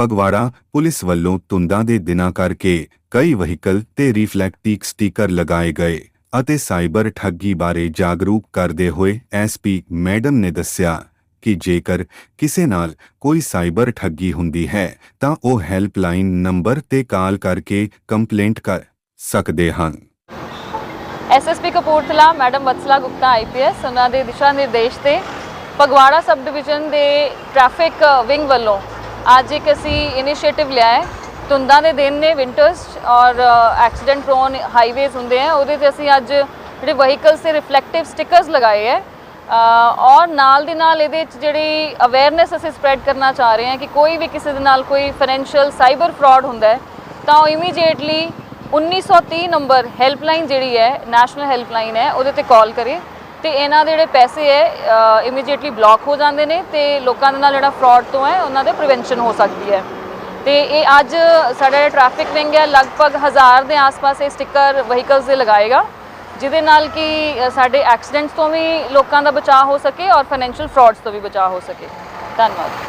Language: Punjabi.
ਫਗਵਾੜਾ ਪੁਲਿਸ ਵੱਲੋਂ ਤੁੰਦਾਂ ਦੇ ਦਿਨਾਂ ਕਰਕੇ ਕਈ ਵਹੀਕਲ ਤੇ ਰਿਫਲੈਕਟਿਕ ਸਟicker ਲਗਾਏ ਗਏ ਅਤੇ ਸਾਈਬਰ ਠੱਗੀ ਬਾਰੇ ਜਾਗਰੂਕ ਕਰਦੇ ਹੋਏ ਐਸਪੀ ਮੈਡਮ ਨੇ ਦੱਸਿਆ ਕਿ ਜੇਕਰ ਕਿਸੇ ਨਾਲ ਕੋਈ ਸਾਈਬਰ ਠੱਗੀ ਹੁੰਦੀ ਹੈ ਤਾਂ ਉਹ ਹੈਲਪਲਾਈਨ ਨੰਬਰ ਤੇ ਕਾਲ ਕਰਕੇ ਕੰਪਲੇਂਟ ਕਰ ਸਕਦੇ ਹਨ। SSP Kapurthala, madam Vatsala Gupta IPS ਉਹਨਾਂ ਦੇ ਦਿਸ਼ਾ ਨਿਰਦੇਸ਼ ਤੇ ਫਗਵਾੜਾ ਸਬ ਡਿਵੀਜ਼ਨ ਦੇ ਟ੍ਰੈਫਿਕ ਵਿੰਗ ਵੱਲੋਂ ਅੱਜ ਇੱਕ ਅਸੀਂ ਇਨੀਸ਼ੀਏਟਿਵ ਲਿਆ ਹੈ। ਤੁੰਦਾਂ ਦੇ ਦਿਨ ਨੇ ਵਿੰਟਰਸ ਔਰ ਐਕਸੀਡੈਂਟ ਪ੍ਰੋਨ ਹਾਈਵੇਜ਼ ਹੁੰਦੇ ਆ। ਉਹਦੇ ਤੇ ਅਸੀਂ ਅੱਜ ਜਿਹੜੇ ਵਹੀਕਲਸ ਤੇ ਰਿਫਲੈਕਟਿਵ ਸਟickers ਲਗਾਏ ਹੈ। ਔਰ ਨਾਲ ਦੀ ਨਾਲ ਇਹਦੇ ਵਿੱਚ ਜਿਹੜੀ ਅਵੇਅਰਨੈਸ ਅਸੀਂ ਸਪਰੈਡ ਕਰਨਾ ਚਾਹ ਰਹੇ ਹਾਂ ਕਿ ਕੋਈ ਵੀ ਕਿਸੇ ਦੇ ਨਾਲ ਕੋਈ ਫਾਈਨੈਂਸ਼ੀਅਲ ਸਾਈਬਰ ਫਰਾਡ ਹੁੰਦਾ ਹੈ, ਤਾਂ ਉਹ ਇਮੀਡੀਏਟਲੀ 1930 ਨੰਬਰ ਹੈਲਪਲਾਈਨ ਜਿਹੜੀ ਹੈ ਨੈਸ਼ਨਲ ਹੈਲਪਲਾਈਨ ਹੈ, ਉਹਦੇ ਤੇ ਕਾਲ ਕਰੇ। ਤੇ ਇਹਨਾਂ ਦੇ ਜਿਹੜੇ ਪੈਸੇ ਹੈ ਇਮੀਡੀਏਟਲੀ ਬਲੌਕ ਹੋ ਜਾਂਦੇ ਨੇ ਤੇ ਲੋਕਾਂ ਦੇ ਨਾਲ ਜਿਹੜਾ ਫਰਾਡ ਤੋਂ ਹੈ, ਉਹਨਾਂ ਦੇ ਪ੍ਰੀਵੈਂਸ਼ਨ ਹੋ ਸਕਦੀ ਹੈ। ਤੇ ਇਹ ਅੱਜ ਸਾਡਾ ਟ੍ਰੈਫਿਕ ਵਿੰਗ ਹੈ, ਲਗਭਗ 1000 ਦੇ ਆਸ-ਪਾਸ ਇਹ ਸਟicker ਵਹੀਕਲਸ ਦੇ ਲਗਾਏਗਾ, ਜਿਹਦੇ ਨਾਲ ਕਿ ਸਾਡੇ ਐਕਸੀਡੈਂਟਸ ਤੋਂ ਵੀ ਲੋਕਾਂ ਦਾ ਬਚਾਅ ਹੋ ਸਕੇ ਔਰ ਫਾਈਨੈਂਸ਼ੀਅਲ ਫਰਾਡਸ ਤੋਂ ਵੀ ਬਚਾਅ ਹੋ ਸਕੇ। ਧੰਨਵਾਦ।